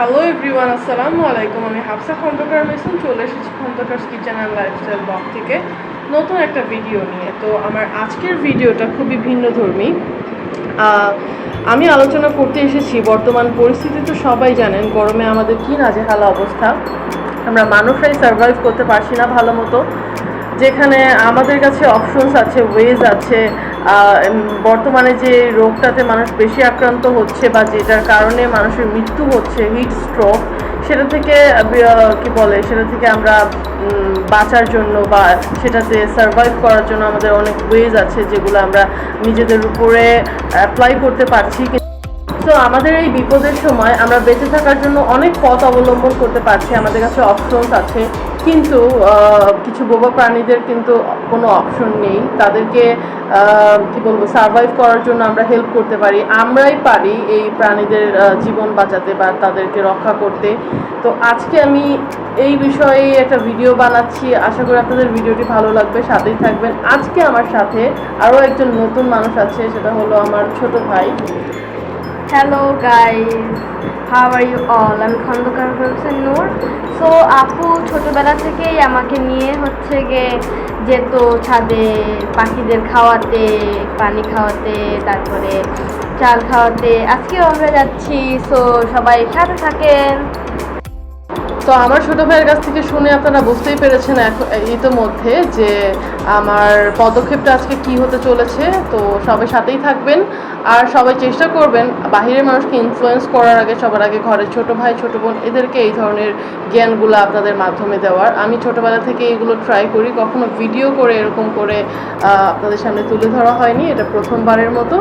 Hello everyone আসসালামু আলাইকুম আমি হাফসা খন্দকার মেসুন। চলে এসেছি Khandakar kitchen and lifestyle blog থেকে। নতুন একটা ভিডিও নিয়ে। তো আমার আজকের ভিডিওটা খুবই ভিন্নধর্মী আমি আলোচনা করতে এসেছি। বর্তমান পরিস্থিতি তো সবাই জানেন, গরমে আমাদের কী নাজেহাল অবস্থা। আমরা মানুষরাই সার্ভাইভ করতে পারছি না ভালো মতো। যেখানে আমাদের কাছে অপশনস আছে ওয়েজ আছে বর্তমানে যে রোগটাতে মানুষ বেশি আক্রান্ত হচ্ছে বা যেটার কারণে মানুষের মৃত্যু হচ্ছে হিট স্ট্রোক সেটা থেকে কি বলে, সেটা থেকে আমরা বাঁচার জন্য বা সেটাতে সার্ভাইভ করার জন্য আমাদের অনেক ওয়েজ আছে যেগুলো আমরা নিজেদের উপরে অ্যাপ্লাই করতে পারছি তো আমাদের এই বিপদের সময় আমরা বেঁচে থাকার জন্য অনেক পথ অবলম্বন করতে পারছি। আমাদের কাছে অপশনস আছে। কিন্তু কিছু বোবা প্রাণীদের কিন্তু কোনো অপশন নেই। তাদেরকে কি বলব সার্ভাইভ করার জন্য আমরা হেল্প করতে পারি। আমরাই পারি এই প্রাণীদের জীবন বাঁচাতে বা তাদেরকে রক্ষা করতে। তো আজকে আমি এই বিষয়ে একটা ভিডিও বানাচ্ছি। আশা করি আপনাদের ভিডিওটি ভালো লাগবে। সাথেই থাকবেন। আজকে আমার সাথে আরও একজন নতুন মানুষ আছে, সেটা হলো আমার ছোট ভাই। Hello guys how are you all আমি খন্দকার হোসেন নূর। সো আপু ছোটোবেলা থেকেই আমাকে নিয়ে হচ্ছে গিয়ে যেত ছাদে পাখিদের খাওয়াতে, পানি খাওয়াতে, তারপরে চাল খাওয়াতে। আজকেও আমরা যাচ্ছি। সো সবাই সাথে থাকেন। তো আমার ছোট ভাইয়ের কাছ থেকে শুনে আপনারা বুঝতেই পেরেছেন ইতোমধ্যে যে আমার পদক্ষেপটা আজকে কি হতে চলেছে। তো সবাই সাথেই থাকবেন আর সবাই চেষ্টা করবেন বাহিরের মানুষকে ইনফ্লুয়েন্স করার আগে, সবার আগে ঘরের ছোট ভাই, ছোট বোন এদেরকে এই ধরনের জ্ঞানগুলো আপনাদের মাধ্যমে দেওয়ার। আমি ছোটবেলা থেকে এগুলো ট্রাই করি, কখনো ভিডিও করে এরকম করে আপনাদের সামনে তুলে ধরা হয়নি। এটা প্রথমবারের মতো।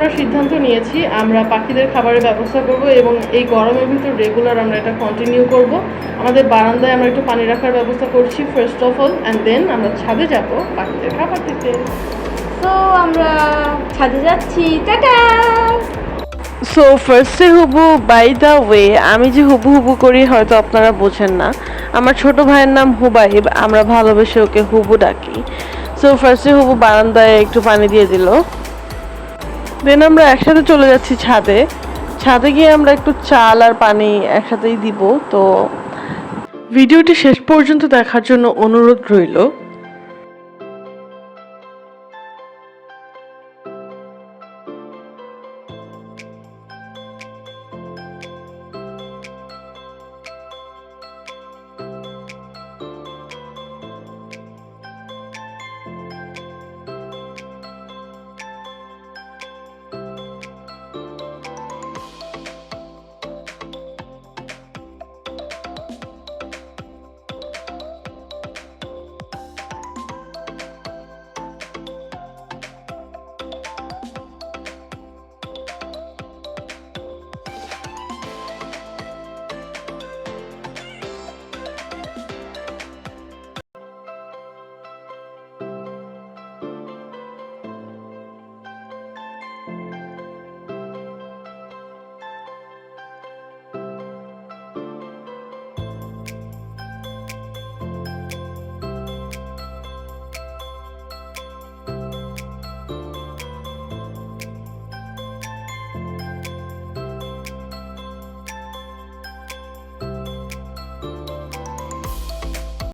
আমরা সিদ্ধান্ত নিয়েছি। আমরা পাখিদের খাবারের ব্যবস্থা করব এবং এই গরমের ভিতর রেগুলার আমরা এটা কন্টিনিউ করব। আমাদের বারান্দায় আমরা একটু পানি রাখার ব্যবস্থা করছি first of all and then আমরা ছাদে যাব পাখিদের খাবার দিতে সো আমরা ছাদে যাচ্ছি। টাটা! সো ফার্স্টে হুবু বাই দ্য ওয়ে আমি যে হুবু হুবু করি হয়তো আপনারা বোঝেন না। আমার ছোট ভাইয়ের নাম হুবাইব, আমরা ভালোবেসে ওকে হুবু ডাকি। সো ফার্স্টে হুবু বারান্দায় একটু পানি দিয়ে দিল। দেন আমরা একসাথে চলে যাচ্ছি ছাদে। ছাদে গিয়ে আমরা একটু চাল আর পানি একসাথেই দিব। তো, ভিডিওটি শেষ পর্যন্ত দেখার জন্য অনুরোধ রইল।